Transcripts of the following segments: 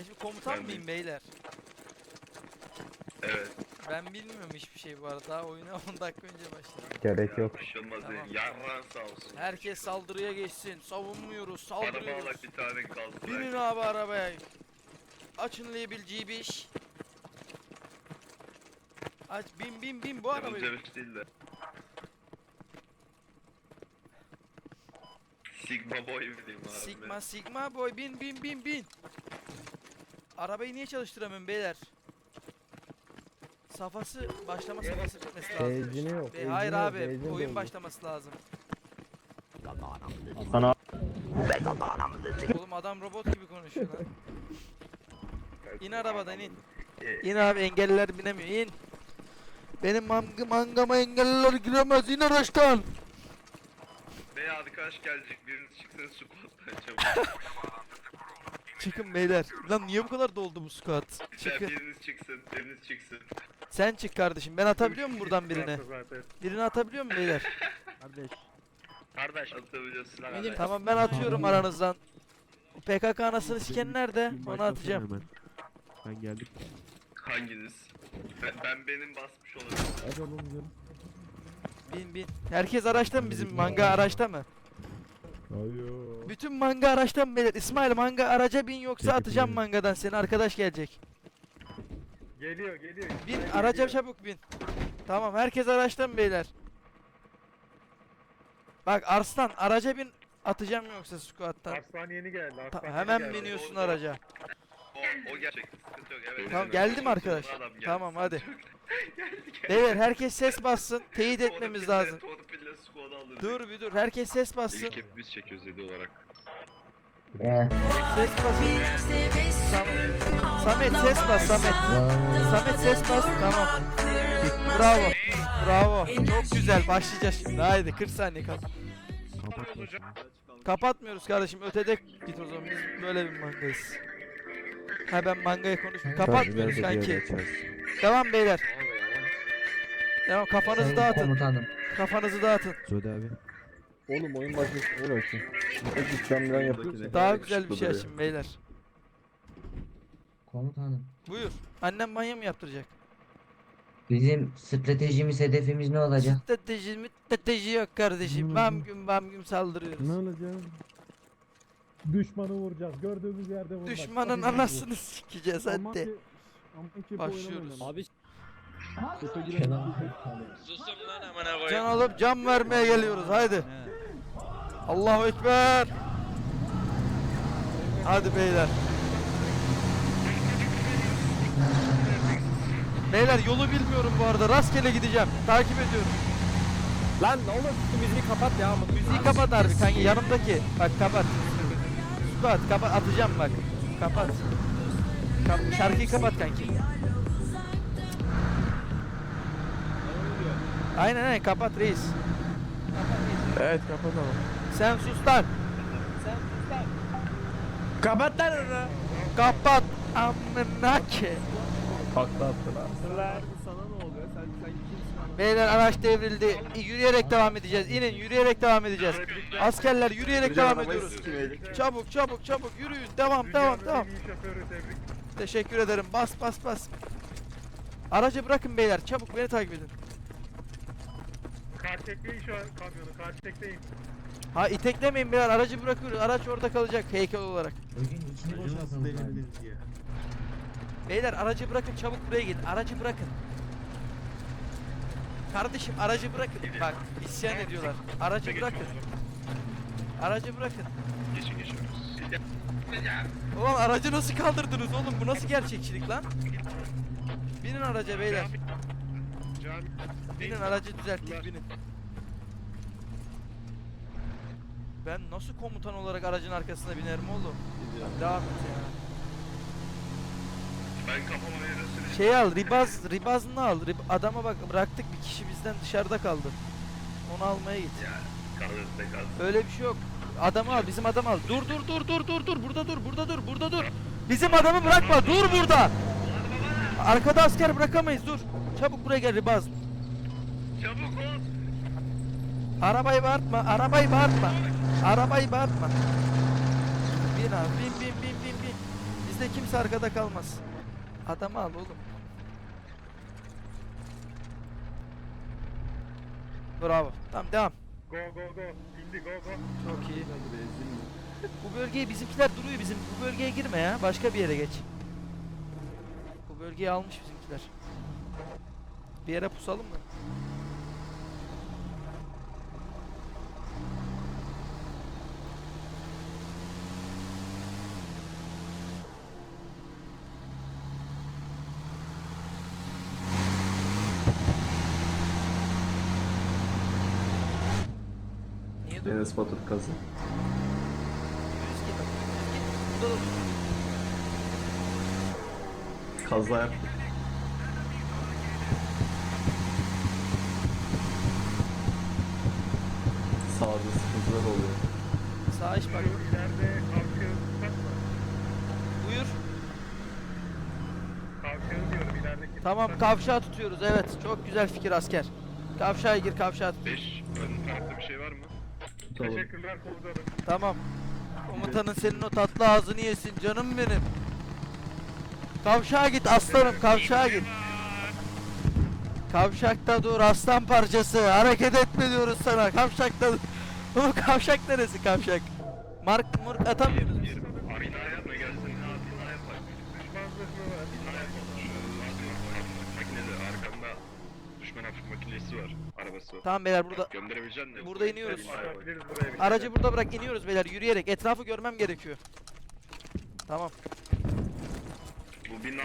Ben şimdi komutan Ben mıyım beyler? Evet. Ben bilmiyorum hiçbir şey bu arada. Daha oyuna 10 dakika önce başladım. Gerek yok. Bir şey olmaz Tamam. değil. Yarran sağ olsun. Herkes saldırıya geçsin. Savunmuyoruz, Araba saldırıyoruz. alak bir tane kaldı. Binin abi arabaya. Açın label GB5. Aç bin bin bin bu arabayı. Dövüş değil de. Sigma boy bileyim abi. Sigma Sigma boy bin bin bin bin. Arabayı niye çalıştıramıyorum beyler? Safası başlama safhası bitmesi lazım. Benzini yok. Be- benzini hayır yok, abi benzin oyun doldu. başlaması lazım. Sana Oğlum adam robot gibi konuşuyor lan. İn arabadan in. İn abi engelliler binemiyor in. Benim manga mangama engelliler giremez in araçtan. Bey arkadaş gelecek. Biriniz çıksın squat'tan çabuk. Çıkın beyler. Lan niye bu kadar doldu bu squat? Sen Çıkın. biriniz çıksın. Biriniz çıksın. Sen çık kardeşim. Ben atabiliyor muyum buradan birini? Birini atabiliyor muyum beyler? Kardeş. Kardeş atabiliyorsun. Benim- Tamam ben atıyorum aranızdan. PKK anasını siken nerede? Onu atacağım. hemen. Ben geldim. Hanginiz? Ben, ben benim basmış olabilirim. Hadi oğlum gidelim. Bin bin. Herkes araçta mı bizim manga araçta mı? Ayo. Bütün manga araçta mı beyler? İsmail manga araca bin yoksa atacağım mangadan seni arkadaş gelecek. Geliyor geliyor. Bin araca çabuk bin. Tamam herkes araçta mı beyler? Bak Arslan araca bin atacağım yoksa squat'tan. Arslan yeni geldi. Ta- Arslan hemen yeni geldi. biniyorsun Doğru, araca. O, o gerçek. Sıkıntı yok. Evet. Tamam evet. geldi mi arkadaş? Adam geldi. Tamam hadi. geldi geldi. Beyler herkes ses bassın. Teyit etmemiz lazım. Dur bir dur. Herkes ses bassın. İlk hep biz çekiyoruz dedi olarak. Ses basın. Samet ses bas Samet. Samet ses bas. Tamam. Bravo. Bravo. Çok güzel. Başlayacağız şimdi. Haydi 40 saniye kal. Kapat başını. Kapatmıyoruz kardeşim. Ötede git o zaman. Biz böyle bir mangayız. Ha ben mangaya konuşmuyorum. Kapatmıyoruz kanki. Devam beyler. Devam kafanızı dağıtın. Komutanım. Kafanızı dağıtın. Söyle abi. Oğlum oyun başlasın uğraşın. Peki sen bilen yapıyorsun. Daha güzel bir şey açın beyler. Komutanım. Buyur. Annem banyo mu yaptıracak? Bizim stratejimiz, hedefimiz ne olacak? Strateji strateji yok kardeşim. Ne Bam gün bam gün saldırıyoruz. Ne olacak? Düşmanı vuracağız. Gördüğümüz yerde vuracağız. Düşmanın anasını sikeceğiz hadi. Başlıyoruz. Abi Susun lan amına koyayım. Can alıp can vermeye geliyoruz haydi. Allahu Ekber. Hadi beyler. Beyler yolu bilmiyorum bu arada. Rastgele gideceğim. Takip ediyorum. Lan oğlum şu müziği kapat ya. Müziği kapat harbi kanki yanımdaki. Bak kapat. Kapat kapat atacağım bak. Kapat. Kap şarkıyı kapat kanki. Aynen aynen kapat reis. Evet kapatalım. Sen sus lan. Kapat lan onu. Kapat. Amına ki. Takla attılar. Sana ne oluyor? Sen sen kimsin? Beyler araç devrildi. Yürüyerek devam edeceğiz. İnin yürüyerek devam edeceğiz. Askerler yürüyerek devam ediyoruz. Çabuk çabuk çabuk yürüyün. Devam devam devam. Teşekkür ederim. Bas bas bas. Aracı bırakın beyler. Çabuk beni takip edin. Kartekleyin şu an kamyonu. Kartekleyin. Ha iteklemeyin beyler. Aracı bırakıyoruz. Araç orada kalacak heykel olarak. Bugün içini boşaltalım. bari. Beyler aracı bırakın çabuk buraya gelin. Aracı bırakın. Kardeşim aracı bırakın. Bak isyan ediyorlar. Aracı bırakın. Aracı bırakın. Geçin geçiyoruz. Ulan aracı nasıl kaldırdınız oğlum? Bu nasıl gerçekçilik lan? Binin araca beyler. Binin aracı düzelttik binin. Ben nasıl komutan olarak aracın arkasına binerim oğlum? Devam et ya. Ben kafama verirsin. Şey al, ribaz, ribazını al. Rib- adama bak bıraktık bir kişi bizden dışarıda kaldı. Onu almaya git. Kalır kalır. Öyle bir şey yok. Adamı al, bizim adamı al. Dur dur dur dur dur dur. Burada dur, burada dur, burada dur. Bizim adamı bırakma. Dur burada. Arkada asker bırakamayız. Dur. Çabuk buraya gel ribaz. Çabuk ol. Arabayı bağırtma, arabayı bağırtma. Arabayı bağırtma. Bin abi, bin bin bin bin bin. Biz Bizde kimse arkada kalmaz. Adamı al oğlum. Bravo. Tamam devam. Go go go. İndi go go. Çok iyi. Bu bölgeye bizimkiler duruyor bizim. Bu bölgeye girme ya. Başka bir yere geç. Bölgeyi almış bizimkiler. Bir yere pusalım mı? Enes Batur kazı. Burada da dur. Kaza yap. Sağda sıkıntılar oluyor. Sağ iş bak. İleride kalkıyor. Bakma. Buyur. Kalkıyor diyorum ilerideki. Tamam kavşağı tutuyoruz evet. Çok güzel fikir asker. Kavşağa gir kavşağa tut. 5 ön tarafta bir şey var mı? Tamam. Teşekkürler komutanım. Tamam. Komutanın senin o tatlı ağzını yesin canım benim. Kavşağa git aslanım kavşağa git. Kavşakta dur aslan parçası. Hareket etme diyoruz sana. Kavşakta dur. Oğlum kavşak neresi kavşak? Mark murk atamıyoruz. Tamam beyler burada. Burada iniyoruz. Aracı burada bırak iniyoruz beyler yürüyerek. Etrafı görmem gerekiyor. Tamam. Bu bina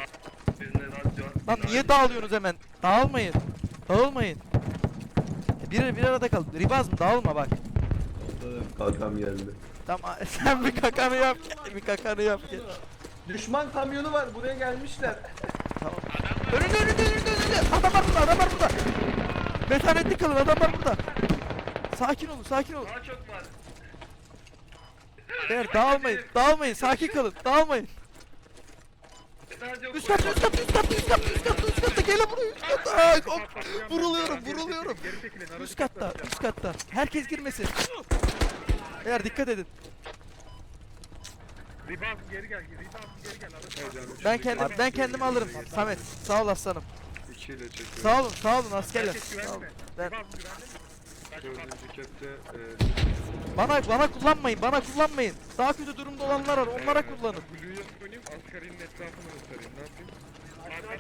bizde radyo. Lan bina- niye dağılıyorsunuz hemen? Dağılmayın. Dağılmayın. Bir, bir arada kal. Ribaz mı? Dağılma bak. Kalkam geldi. Tamam sen bir kakanı yap. Bir kakanı yap. Düşman kamyonu var buraya gelmişler. Tamam. Önünde önünde önünde önünde. Adam var burada adam var burada. Metanetli kalın adam var burada. Sakin olun sakin olun. Daha çok var. Beyler dağılmayın. Dağılmayın. Sakin kalın. Dağılmayın. Üst katta üst katta üst katta üst katta üst katta üst katta. Gelin buraya üst katta. Ay, hop. Vuruluyorum vuruluyorum. Üst katta üst katta. Herkes girmesin. Beyler dikkat edin. Rebound geri gel. Rebound geri gel. Aracı Ben kendim ben kendim alırım. Samet sağ ol aslanım. İkiyle çekiyor. Sağ olun sağ olun askerler. Sağ olun. Ben- kepte Bana bana kullanmayın. Bana kullanmayın. Daha kötü durumda olanlar var. Onlara kullanın. Askerinin etrafını göstereyim. Ne yapayım?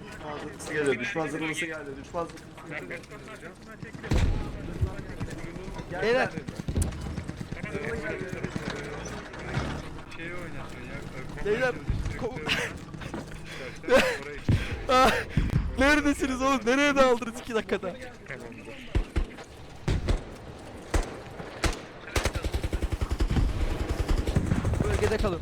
Düşman zırhlısı geliyor. Düşman zırhlısı geldi. Düşman Ben zırhlısı Beston'un arkasından çekiliyorum. Beyler Şeyi oynasın ya. Beyler, Commercial ko- District'te. Orayı Ah, Neredesiniz oğlum? Nereye daldınız 2 dakikada? tamamdır. Bölgede kalın.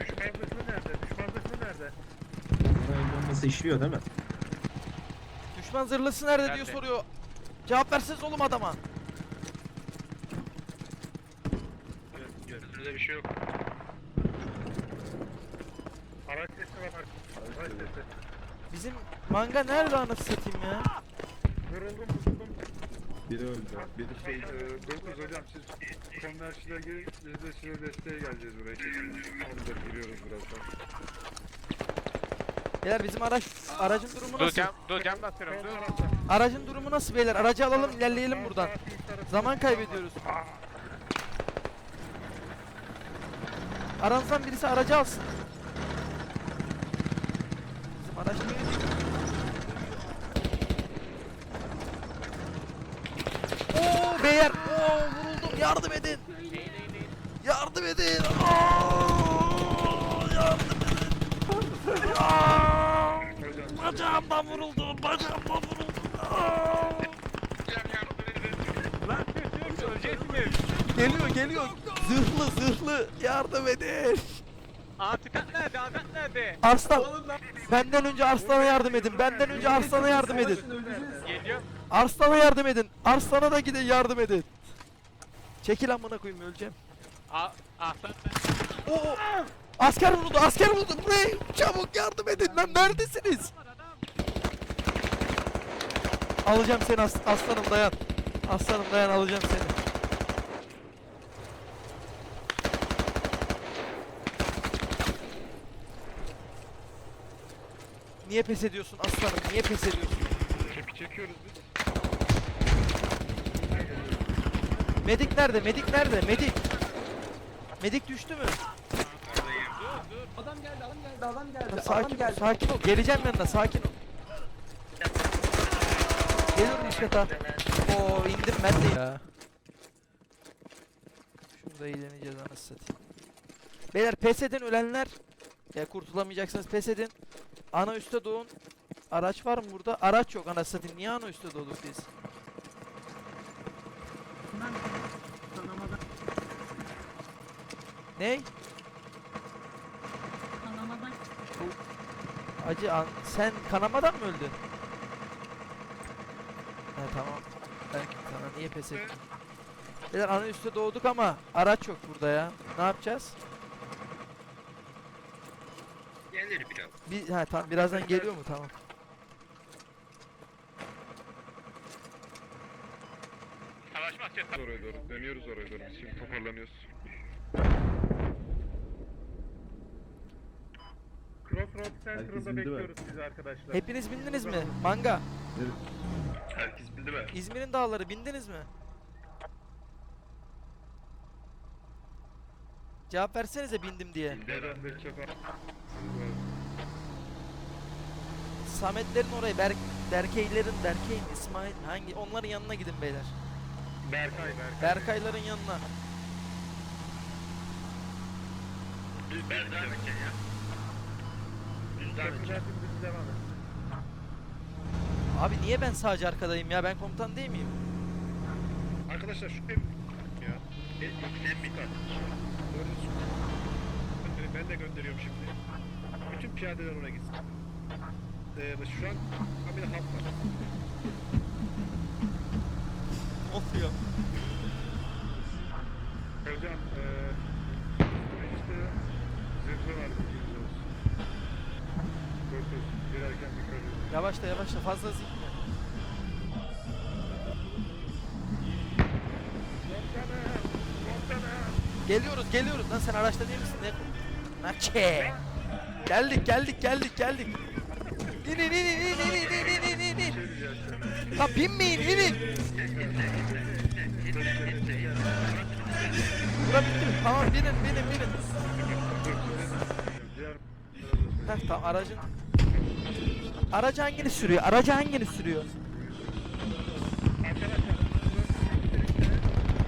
Düşman zırhlı nerede? Düşman zırhlı nerede? Nasıl işliyor değil mi? Düşman zırhlısı nerede diyor soruyor. Cevap verseniz oğlum adama. Gözünüzde bir şey yok. Araç sesi var. Araç sesi. Bizim manga nerede anasını satayım ya? Vuruldum vuruldum. Biri öldü. Biri Şey, e, Dokuz hocam siz konversiyle girin. Biz de size desteğe geleceğiz buraya. Tamamdır giriyoruz birazdan. Beyler bizim araç aracın durumu nasıl? Dur cam basıyorum dur. Aracın durumu nasıl beyler? Aracı alalım ilerleyelim buradan. Zaman kaybediyoruz. Aranızdan birisi aracı alsın. Bizim araç niye? Oo beyler, oo vuruldum. Yardım edin. Yardım edin. Oo, yardım edin. Aa, Bacağımdan vuruldum. Bacağımdan vuruldum. Aa. Geliyor geliyor. Zırhlı zırhlı yardım edin. Atikat nerede? Atikat nerede? Arslan. Benden önce Arslan'a yardım edin. Benden önce Arslan'a yardım edin. Geliyor. Arslan'a yardım edin. Arslan'a da gidin yardım edin. Çekil amına koyayım öleceğim. A Aslan Oo. Asker vuruldu, asker vuruldu. Buraya çabuk yardım edin lan. Neredesiniz? Alacağım seni as aslanım dayan. Aslanım dayan alacağım seni. Niye pes ediyorsun aslanım? Niye pes ediyorsun? Çek çekiyoruz biz. Medik nerede? Medik nerede? Medik. Medik düştü mü? Adam geldi, adam geldi, adam geldi. Sakin, adam geldi. sakin ol. Geleceğim yanına, sakin ol. Geliyorum işte ta. Oo indim ben de. Ya. Şurada eğleneceğiz anasını satayım. Beyler pes edin ölenler. Ya kurtulamayacaksınız pes edin. Ana üste doğun. Araç var mı burada? Araç yok anasını satayım. Niye ana üste doğduk biz? Ney? Acı an sen kanamadan mı öldün? Tamam. Ben sana niye pes ettim? Beyler ana üstte doğduk ama araç yok burada ya. Ne yapacağız? Gelir biraz. Bir ha tamam birazdan geliyor mu? Tamam. Savaşmak için. Oraya doğru. Dönüyoruz oraya doğru. Biz şimdi toparlanıyoruz. Crossroad Central'da bekliyoruz sizi arkadaşlar. Hepiniz bindiniz mi? Manga. Herkes bildi mi? İzmir'in dağları bindiniz mi? Cevap versenize bindim diye. Neden de çok Sametlerin oraya, Berk, Berkeylerin, Berkey'in, İsmail hangi onların yanına gidin beyler. Berkay Berkay. Berkayların yanına. Devam edeceğim ya. Köprülerden biz devam et. Abi niye ben sadece arkadayım ya? Ben komutan değil miyim? Arkadaşlar şu ev ya. E, yok sen bir tane. Ben de gönderiyorum şimdi. Bütün piyadeler oraya gitsin. Ee, şu an kamera halk var. Ne oluyor? Hocam eee işte zırhlı var bilginiz olsun. Dokuz girerken dikkat edin. Yavaşla yavaşla fazla. Komutanım! Komutanım! Geliyoruz geliyoruz lan sen araçta değil misin? Ne? Naçe. Geldik geldik geldik geldik. İn in in in in in in in in in. Lan binmeyin inin. Bura bitti mi? Tamam binin binin binin. Heh tamam aracın. Aracı hangini sürüyor? Aracı hangini sürüyor?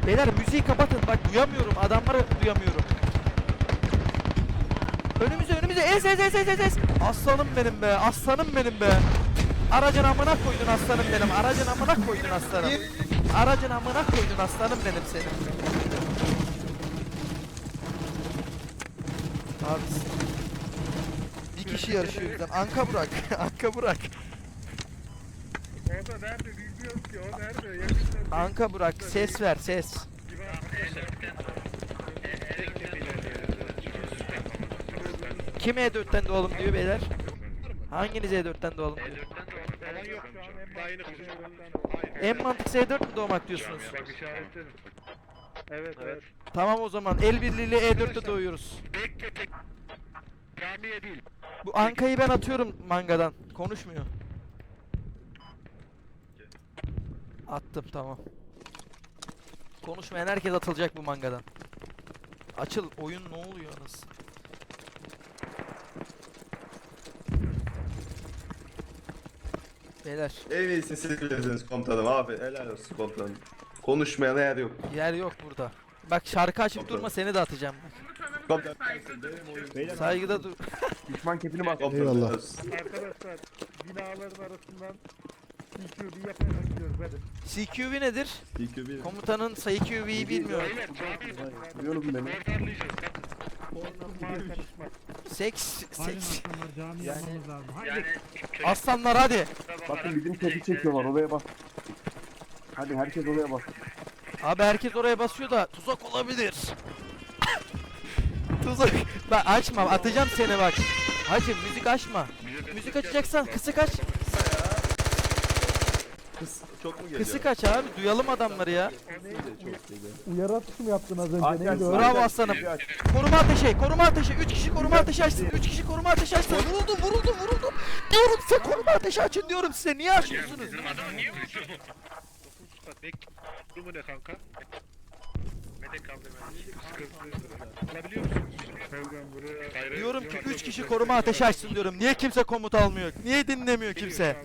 Beyler müziği kapatın bak duyamıyorum adamları duyamıyorum. Önümüze önümüze ez ez ez ez ez. Aslanım benim be aslanım benim be. Aracın amına koydun aslanım benim. Aracın amına koydun aslanım. Aracın amına koydun aslanım benim senin. Abi kişi yarışıyor bizden. Anka bırak. Anka bırak. O da nerede bilmiyoruz ki o nerede yakında. Anka bırak. Ses ver ses. Kim E4'ten doğalım diyor beyler. Hanginiz E4'ten doğalım diyor. Falan yok şu an. Daha yeni konuşuyorum. En mantıklısı E4 mü doğmak diyorsunuz? Evet evet. Tamam o zaman el birliğiyle E4'te doğuyoruz. Bekle tek. Camiye değil. Bu Anka'yı ben atıyorum mangadan. Konuşmuyor. Attım tamam. Konuşmayan herkes atılacak bu mangadan. Açıl oyun ne oluyor anasını? Beyler En iyisini siz bilirsiniz komutanım abi. Helal olsun komutanım. Konuşmayana yer yok. yer yok burada. Bak şarkı açıp Komutanım. durma seni de atacağım bak. Saygıda dur. Düşman kepini bak. Komutanım. Eyvallah. Arkadaşlar binaların arasından CQB yapmaya gidiyoruz hadi. CQV nedir? TQ1. Komutanın. Beyler camiye Biliyorum beni. Seks, seks. Yani- lazım. Yani Aslanlar hadi. Bakın bizim tepi çekiyorlar oraya bak. Hadi herkes oraya bak. Abi herkes oraya basıyor da tuzak olabilir. Tuzak. Bak açma atacağım seni bak. Hacı müzik açma. Müzik açacaksan kısık aç. kıs çok mu geliyor? Kısık aç abi duyalım adamları ya. Uyarı atışı mı yaptın az önce? Neydi o? Bravo aslanım. Koruma ateşi, koruma ateşi. 3 kişi koruma ateşi açsın. 3 kişi koruma ateşi açsın. Vuruldu, vuruldu, vuruldu. Diyorum size koruma ateşi açın diyorum size. Niye açmıyorsunuz? Bizim adamı niye bek. Durumu ne kanka? Medek kaldı ben. Alabiliyor musunuz? Nereden buraya? Hayır, Diyorum ki yok, 3 yok, kişi koruma ateşi açsın diyorum. Niye kimse komut almıyor? Niye dinlemiyor kimse?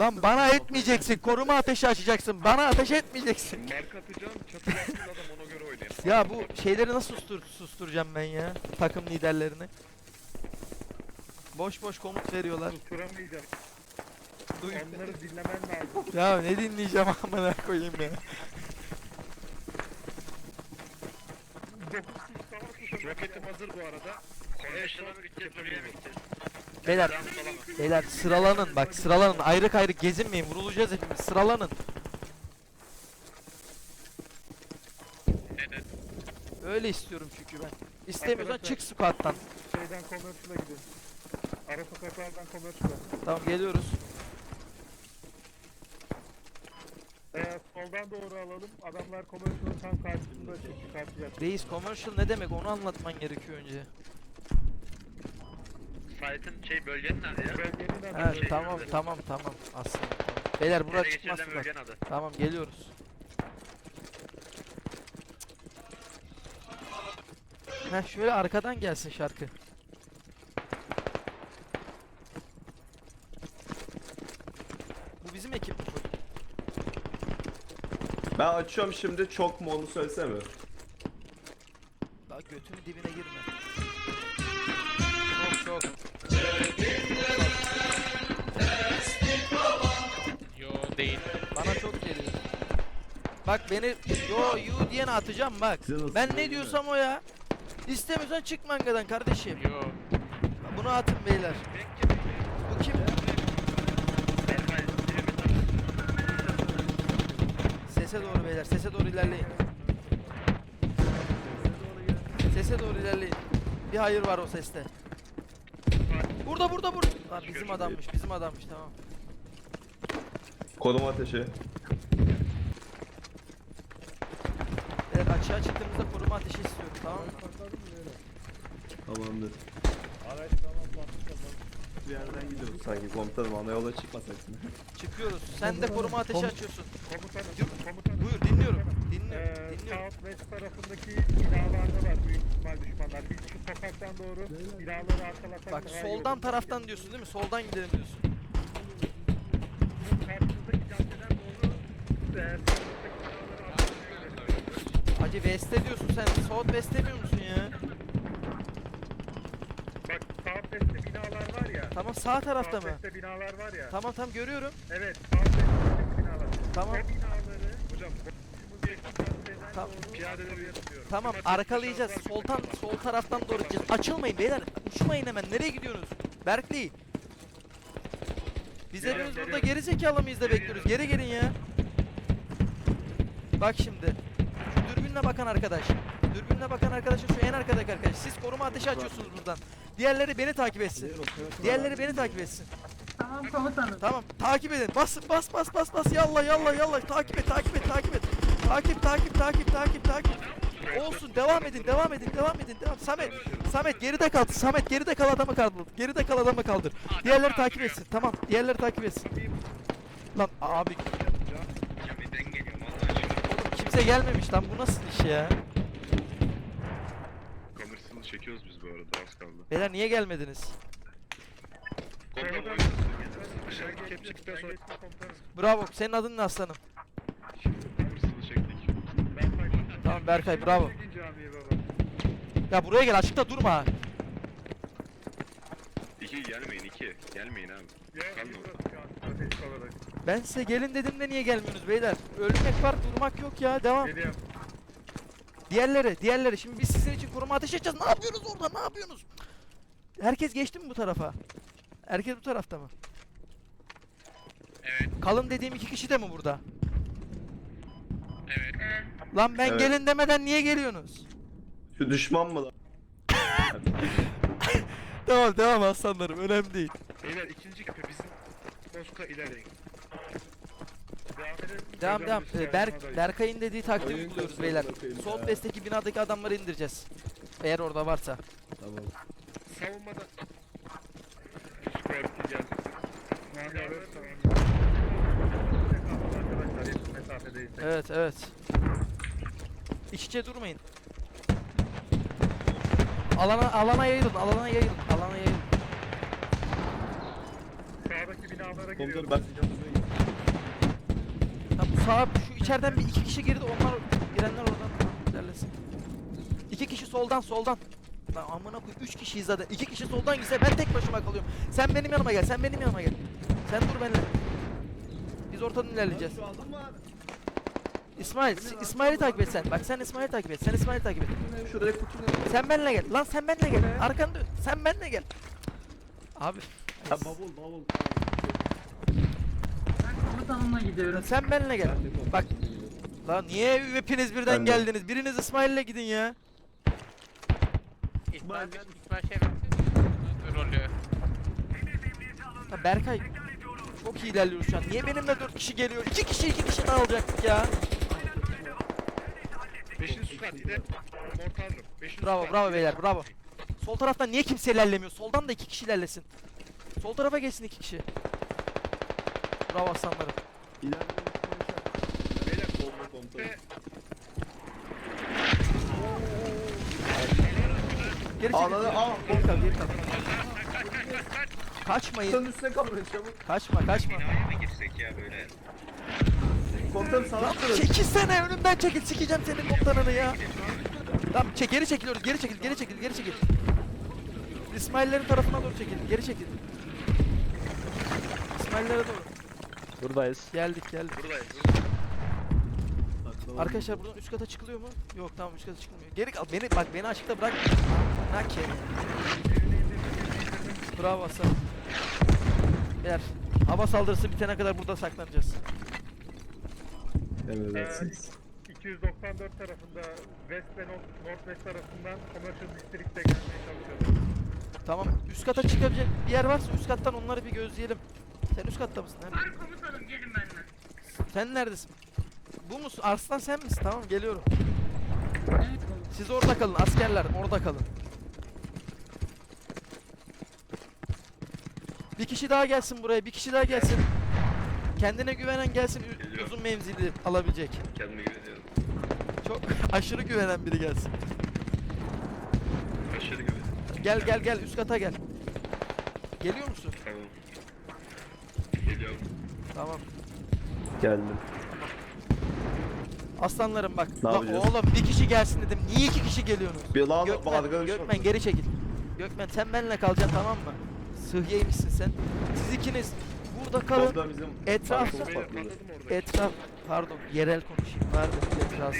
Lan bana etmeyeceksin. Koruma ateşi açacaksın. Bana ateş etmeyeceksin. Marka atacağım, çatılarsın adam ona göre oynayın. Ya bu şeyleri nasıl sustur susturacağım ben ya? Takım liderlerini. Boş boş komut veriyorlar. Susturamayacağım. Duy. Onları dinlemen lazım. Ya ne dinleyeceğim amına koyayım ya. Roketim hazır bu arada. Mı gideceğiz? Beyler, beyler sıralanın bak sıralanın. Ayrık ayrık gezinmeyin. Vurulacağız hepimiz. Sıralanın. Neden? Öyle istiyorum çünkü ben. İstemiyorsan Arkadaşlar. çık squat'tan. Şeyden commercial'a gidin. Ara sokaklardan commercial'a. Tamam geliyoruz. Ee, soldan doğru alalım. Adamlar commercial'ın tam karşısında çıkartacak. Reis commercial ne demek onu anlatman gerekiyor önce. Site'ın şey bölgenin adı ya. Bölgenin Ha, adı. tamam tamam tamam aslında. Beyler bura Ele çıkmaz geçirilen bölgenin adı. Tamam geliyoruz. Ha şöyle arkadan gelsin şarkı. Bu bizim ekip mi? Ben açıyorum şimdi çok mu onu söylesene mi? Daha götünün dibine girme. Çok çok. Yo değil. Bana çok geliyor. Bak beni yo you diyene atacağım bak. Ben ne diyorsam o ya. İstemiyorsan çık mangadan kardeşim. Yo. Bunu atın beyler. Bu kim? Sese doğru beyler. Sese doğru ilerleyin. Sese doğru ilerleyin. Bir hayır var o seste. Burada burada burada. Lan bizim adammış. Bizim adammış tamam. Konum ateşi. Beyler açığa çıktığımızda koruma ateşi istiyorum tamam mı? Tamamdır. Bir yerden gidiyoruz sanki komutanım ana yola çıkmasak mı? Çıkıyoruz. Sen de koruma ateşi açıyorsun. Komutanım. Dur. Komutanım. Buyur dinliyorum. Dinliyorum. Ee, Dinliyorum. South West tarafındaki binalarda var büyük ihtimal düşmanlar. Biz şu sokaktan doğru binaları arkalasak Bak daha iyi soldan taraftan diyorsun değil mi? Soldan gidelim diyorsun. Karşımızdaki caddeden doğru e, Hacı West'e diyorsun sen. South West demiyor musun ya? Bak South West'te binalar var ya. Tamam sağ tarafta mı? West'te binalar var ya. Tamam tamam görüyorum. Evet, binalar. Tamam. O binaları hocam başımızdaki caddeden Tamam. Piyadeleri arkalayacağız. Soltan sol taraftan doğru gideceğiz. Açılmayın beyler. Uçmayın hemen. Nereye gidiyorsunuz? Berkley. Biz hepimiz burada geri zekalı mıyız da bekliyoruz. Geri gelin ya. Bak şimdi. Şu dürbünle bakan arkadaş. Dürbünle bakan arkadaşın şu en arkadaki arkadaş. Siz koruma ateşi açıyorsunuz buradan. Diğerleri beni takip etsin. Diğerleri beni takip etsin. Tamam komutanım. Tamam takip edin. Bas bas bas bas bas. Yallah yallah yallah. Takip et takip et takip et. Takip takip takip takip takip. Olsun devam edin devam edin devam edin devam. Samet Samet geride kal. Samet geride kal adamı kaldır. Geride kal adamı kaldır. Diğerleri takip etsin. Tamam. Diğerleri takip etsin. Lan abi kimse gelmemiş lan. Bu nasıl iş ya? Çekiyoruz biz bu arada az kaldı. Beyler niye gelmediniz? Sonra Bravo. Senin adın ne aslanım? çektik. Tamam Berkay bravo. Ya buraya gel açıkta durma. İki gelmeyin iki. Gelmeyin abi. Ben size gelin dedim de niye gelmiyorsunuz beyler? Ölmek var durmak yok ya devam. Geliyorum. Diğerleri, diğerleri. Şimdi biz sizin için koruma ateş edeceğiz. Ne yapıyorsunuz orada? Ne yapıyorsunuz? Herkes geçti mi bu tarafa? Herkes bu tarafta mı? Evet. Kalın dediğim iki kişi de mi burada? Evet. Lan ben Evet. gelin demeden niye geliyorsunuz? Şu düşman mı lan? Tamam devam aslanlarım önemli değil. Beyler ikinci kapı bizim Bozkır'a ilerleyin. Devam devam. Ee, Berk, Berkay'ın dediği taktiği uyguluyoruz beyler. Sol ya. destteki binadaki adamları indireceğiz. Eğer orada varsa. Tamam. Savunmada. Evet evet. İç içe durmayın. Alana alana yayılın, alana yayılın, alana yayılın. Sağdaki binalara giriyor. Komutanım ben sağa şu içeriden bir iki kişi girdi onlar girenler oradan ilerlesin. İki kişi soldan soldan. Lan amına koy üç kişiyiz zaten. İki kişi soldan gitse ben tek başıma kalıyorum. Sen benim yanıma gel, sen benim yanıma gel. Sen dur benimle. Biz ortadan ilerleyeceğiz. İsmail, İsmail'i takip et sen. Bak sen İsmail'i takip et. Sen İsmail'i takip et. Şuraya kutu ne? Sen benimle gel. Lan sen benimle gel. Arkanı dön. Sen benimle gel. Abi. Ha bavul bavul. Komutanımla gidiyorum. Sen benimle gel. Bak. Lan niye hepiniz birden Ben de. geldiniz? Biriniz İsmail'le gidin ya. İsmail İsmail şey rolü. Berkay. Çok iyi ilerliyoruz şu an. Niye benimle dört kişi geliyor? İki kişi iki kişi ne alacaktık ya? Beşinci squad bir de Bravo bravo beyler bravo. Sol taraftan niye kimse ilerlemiyor? Soldan da iki kişi ilerlesin. Sol tarafa geçsin iki kişi. Bravo aslanlarım. İleride. Beyler Solda komutanım. Geri çekil. Ananı al. Geri kal geri kal. Kaçmayın. Komutanın üstüne kalmayın çabuk. Kaçma kaçma. Binaya mı girsek ya böyle? Komutanım sana durun. Çekilsene önümden çekil. Sikeceğim senin komutanını ya. Tamam çek geri çekiliyoruz. Geri çekil geri çekil geri çekil. İsmail'lerin tarafına doğru çekil. Geri çekil. İsmail'lere doğru. Buradayız. Geldik geldik. buradayız. Arkadaşlar buradan üst kata çıkılıyor mu? Yok tamam üst kata çıkılmıyor. Geri kal. Beni bak beni açıkta bırak. Nake. Bravo Hasan. Eğer hava saldırısı bitene kadar burada saklanacağız. Emredersiniz. 294 tarafında West ve North, Northwest tarafından Commercial District'e gelmeye çalışıyorlar. Tamam üst kata çıkabilecek bir yer varsa üst kattan onları bir gözleyelim. Sen üst katta mısın? Nerede? Var komutanım gelin benimle. Sen neredesin? Bu musun? Arslan sen misin? Tamam geliyorum. Evet komutanım. Siz orada kalın askerler orada kalın. Bir kişi daha gelsin buraya bir kişi daha gelsin. Kendine güvenen gelsin ü- uzun menzilli alabilecek. Kendime güveniyorum. Çok aşırı güvenen biri gelsin. Aşırı güveniyorum. Gel gel gel üst kata gel. Geliyor musun? Tamam. Geliyorum. Tamam. Geldim. Aslanlarım bak. Ne yapacağız? oğlum bir kişi gelsin dedim. Niye iki kişi geliyorsunuz? Bir lan Gökmen, Gökmen geri çekil. Gökmen sen benimle kalacaksın tamam mı? Sıhhiyeymişsin sen. Siz ikiniz burada kalın. Etraf-? Etraf pardon yerel konuşayım. Vardı etraf.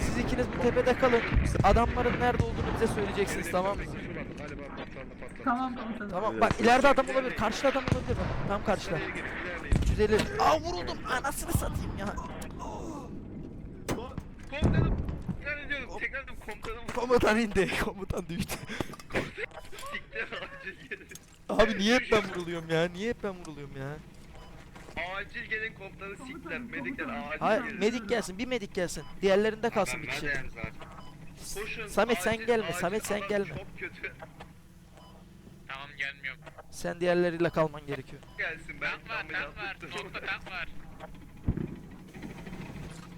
Siz ikiniz bu tepede kalın. Adamların nerede olduğunu bize söyleyeceksiniz tamam mı? Mortarla patladı. Tamam komutanım. Tamam bak ileride adam olabilir. Karşıda adam olabilir bak. Tam karşıda. İleriye gidin, ilerleyin. 350. Aa vuruldum. Anasını satayım ya. Komutanım. Tekrar ediyorum. Tekrar ediyorum. Komutanım. Komutan indi. Komutan düştü. Siktir acil gelin. Abi niye hep ben vuruluyorum ya? Niye hep ben vuruluyorum ya? Acil gelin komutanı siktiler. Medikler acil Hayır gelin. medik gelsin. Bir medik gelsin. Diğerlerinde kalsın Adam bir kişi. yani? Koşun. Samet sen acil, gelme. acil, Samet sen adam gelme. Çok kötü. Tamam gelmiyorum. Sen diğerleriyle kalman gerekiyor. Gelsin ben. Tank var tank var. Solda tank var.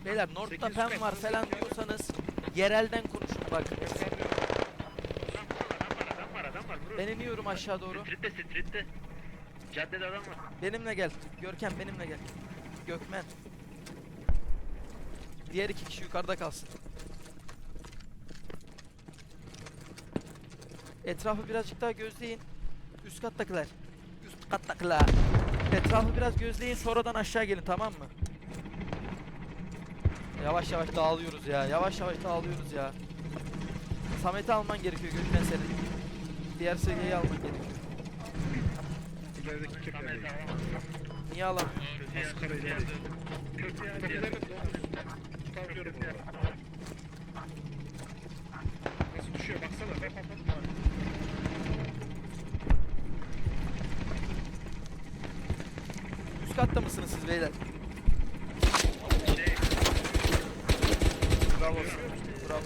Beyler Sekiz pen var falan diyorsanız yerelden konuşun bak. Adam var adam var adam var. Vurun. Ben iniyorum aşağı doğru. Streette streette. Caddede adam var. Benimle gel. Görkem benimle gel. Gökmen. Diğer iki kişi yukarıda kalsın. Etrafı birazcık daha gözleyin. Üst kattakiler. Üst kattakiler. Etrafı biraz gözleyin sonradan aşağı gelin tamam mı? Yavaş yavaş dağılıyoruz ya. Yavaş yavaş dağılıyoruz ya. Samet'i alman gerekiyor Gökmen senin. Diğer seviyeyi alman gerekiyor. İlerideki keplerdeyiz. Niye alamıyorsun? Askara ileride. Tepelerin dokuz. Tutamıyorum beyler? Bravo. Bravo.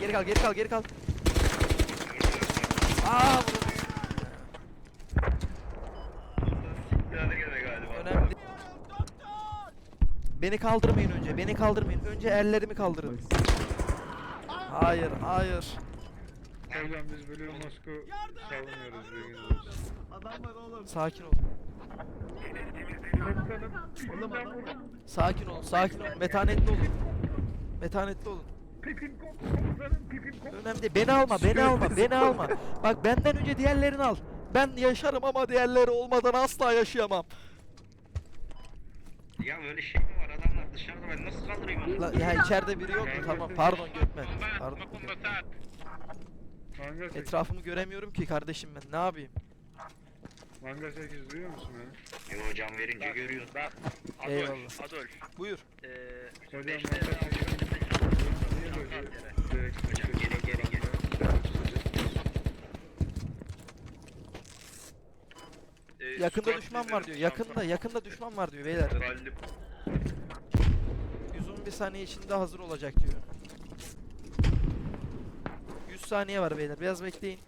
Geri kal, geri kal, geri kal. Aa. Önemli. Beni kaldırmayın önce. Beni kaldırmayın. Önce ellerimi kaldırın. Hayır, hayır. Hocam biz Blue Moscow savunuyoruz. Adam var oğlum. Sakin ol. Oğlum adam var. Sakin olun, sakin olun. Metanetli olun. Metanetli olun. pipim komutanım, pipim komutanım. Önemli değil. Beni alma, beni alma, beni alma. Bak benden önce diğerlerini al. Ben yaşarım ama diğerleri olmadan asla yaşayamam. Ya böyle şey mi var adamlar dışarıda ben nasıl kaldırayım onu? La, ya içeride biri yok mu? Tamam, pardon Gökmen. Bomba Pardon. 8, Etrafımı göremiyorum ki kardeşim ben. Ne yapayım? Manga 8 duyuyor musun beni? Yo hocam verince görüyorsun. Bak Eyvallah. Adolf. Buyur. Eee Hocam beşte Manga 8 niye böyle direkt Hocam gelin gelin gelin. Ee, Yakında düşman var diyor. Yakında, yakında düşman var diyor beyler. Galip. 111 saniye içinde hazır olacak diyor. 100 saniye var beyler. Biraz bekleyin.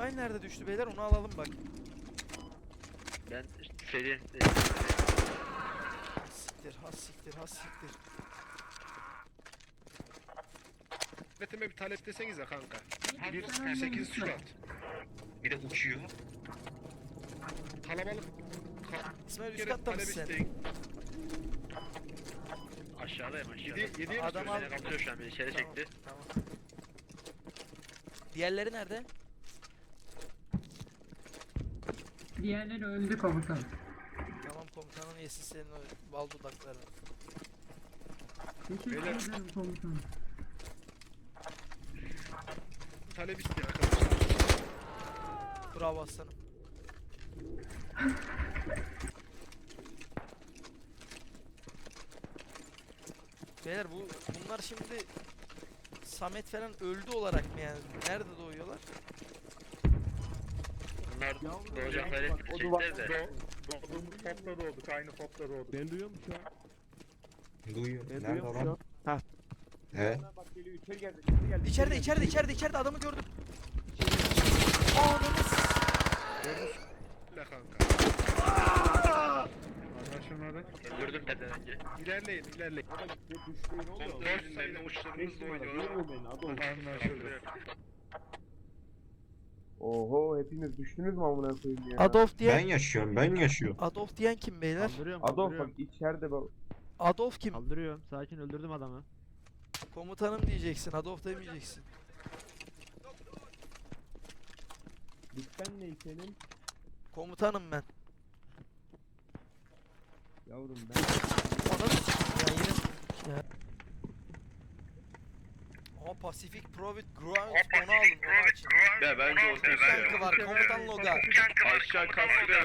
İsmail nerede düştü beyler? Onu alalım bak. Ben senin Siktir, has siktir, has siktir. Metime bir talep desenize kanka. Bir- 1.8 Şubat. bir de uçuyor. Kalabalık. Ka İsmail üst katta mısın sen? Aşağıdayım aşağıda. Yedi, yediye mi Adam al. kaldırıyor şu an beni içeri Tamam, çekti. Tamam. Diğerleri nerede? Diğerleri öldü komutanım. Tamam komutanın yesin senin o bal dudaklarını. Teşekkür Beyler. ederim komutanım. Talep isteyin arkadaşlar. Bravo aslanım. Beyler bu bunlar şimdi Samet falan öldü olarak mı yani? Nerede doğuyorlar? Bunlar doğacaklar bak, o etmeyecekler de. Do doğduğumuz popla doğduk, aynı popla doğduk. Ben duyuyor musun şu an? Duyuyor. Ben duyuyor musun şu an? Evet. Bak geliyor içeri geldi. içeri geldi, İçeride içeride içeride içeride adamı gördüm. Ananı Ne kanka. Anlaşılmadı. Öldürdüm pezevengi. İlerleyin ilerleyin. geldi. Ne düştü, ne oluyor? Komutanım sayının uçlarımızla Beş numara, oynuyorlar. duyuyor mu beni? Adol. Anlaşıldı. Oho hepiniz düştünüz mü amına koyayım ya? Adolf diyen yaşıyorum ben yaşıyorum. Adolf diyen kim beyler? Kaldırıyorum, Adolf kaldırıyorum. bak içeride bak. Adolf kim? Kaldırıyorum. Sakin öldürdüm adamı. Komutanım diyeceksin. Adolf demeyeceksin. Dikten ne senin? Komutanım ben. Yavrum ben. Ananı s- ya yine ya. Ama Pacific Private Grounds onu alın onu açın. Ya bence o Tankı var komutan loga. Aşağı kastırıyor.